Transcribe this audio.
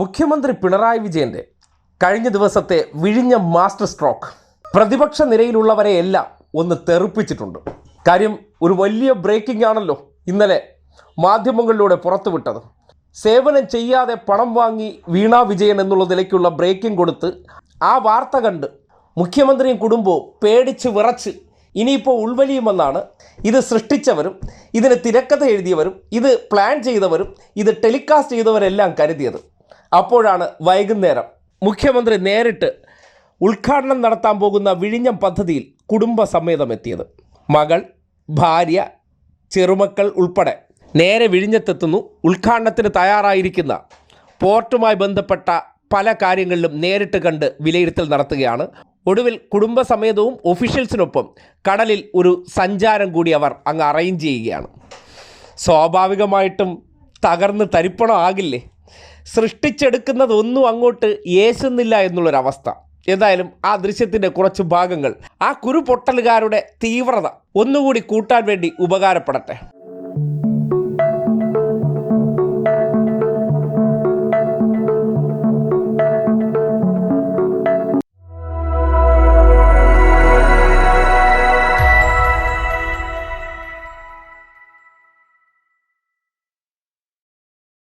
മുഖ്യമന്ത്രി പിണറായി വിജയന്റെ കഴിഞ്ഞ ദിവസത്തെ വിഴിഞ്ഞ മാസ്റ്റർ സ്ട്രോക്ക്. പ്രതിപക്ഷ നിരയിലുള്ളവരെയെല്ലാം ഒന്ന് തെറുപ്പിച്ചിട്ടുണ്ട്. കാര്യം ഒരു വലിയ ബ്രേക്കിംഗ് ആണല്ലോ ഇന്നലെ മാധ്യമങ്ങളിലൂടെ പുറത്തുവിട്ടത്. സേവനം ചെയ്യാതെ പണം വാങ്ങി വീണ വിജയൻ എന്നുള്ള നിലയ്ക്കുള്ള ബ്രേക്കിംഗ് കൊടുത്ത് ആ വാർത്ത കണ്ട് മുഖ്യമന്ത്രിയും കുടുംബവും പേടിച്ച് വിറച്ച് ഇനിയിപ്പോൾ ഉൾവലിയുമെന്നാണ് ഇത് സൃഷ്ടിച്ചവരും ഇതിന് തിരക്കഥ എഴുതിയവരും ഇത് പ്ലാൻ ചെയ്തവരും ഇത് ടെലികാസ്റ്റ് ചെയ്തവരെല്ലാം കരുതിയത്. അപ്പോഴാണ് വൈകുന്നേരം മുഖ്യമന്ത്രി നേരിട്ട് ഉദ്ഘാടനം നടത്താൻ പോകുന്ന വിഴിഞ്ഞം പദ്ധതിയിൽ കുടുംബസമേതം എത്തിയത് മകൾ ഭാര്യ ചെറുമക്കൾ ഉൾപ്പെടെ നേരെ വിഴിഞ്ഞത്തെത്തുന്നു. ഉദ്ഘാടനത്തിന് തയ്യാറായിരിക്കുന്ന പോർട്ടുമായി ബന്ധപ്പെട്ട പല കാര്യങ്ങളിലും നേരിട്ട് കണ്ട് വിലയിരുത്തൽ നടത്തുകയാണ്. ഒടുവിൽ കുടുംബസമേതവും ഒഫീഷ്യൽസിനൊപ്പം കടലിൽ ഒരു സഞ്ചാരം കൂടി അവർ അങ്ങ് അറേഞ്ച് ചെയ്യുകയാണ്. സ്വാഭാവികമായിട്ടും തകർന്ന് തരിപ്പണം ആകില്ലേ? സൃഷ്ടിച്ചെടുക്കുന്നതൊന്നും അങ്ങോട്ട് ഏശുന്നില്ല എന്നുള്ളൊരവസ്ഥ. എന്തായാലും ആ ദൃശ്യത്തിന്റെ കുറച്ച് ഭാഗങ്ങൾ ആ കുരു പൊട്ടലുകാരുടെ തീവ്രത ഒന്നുകൂടി കൂട്ടാൻ വേണ്ടി ഉപകാരപ്പെടട്ടെ.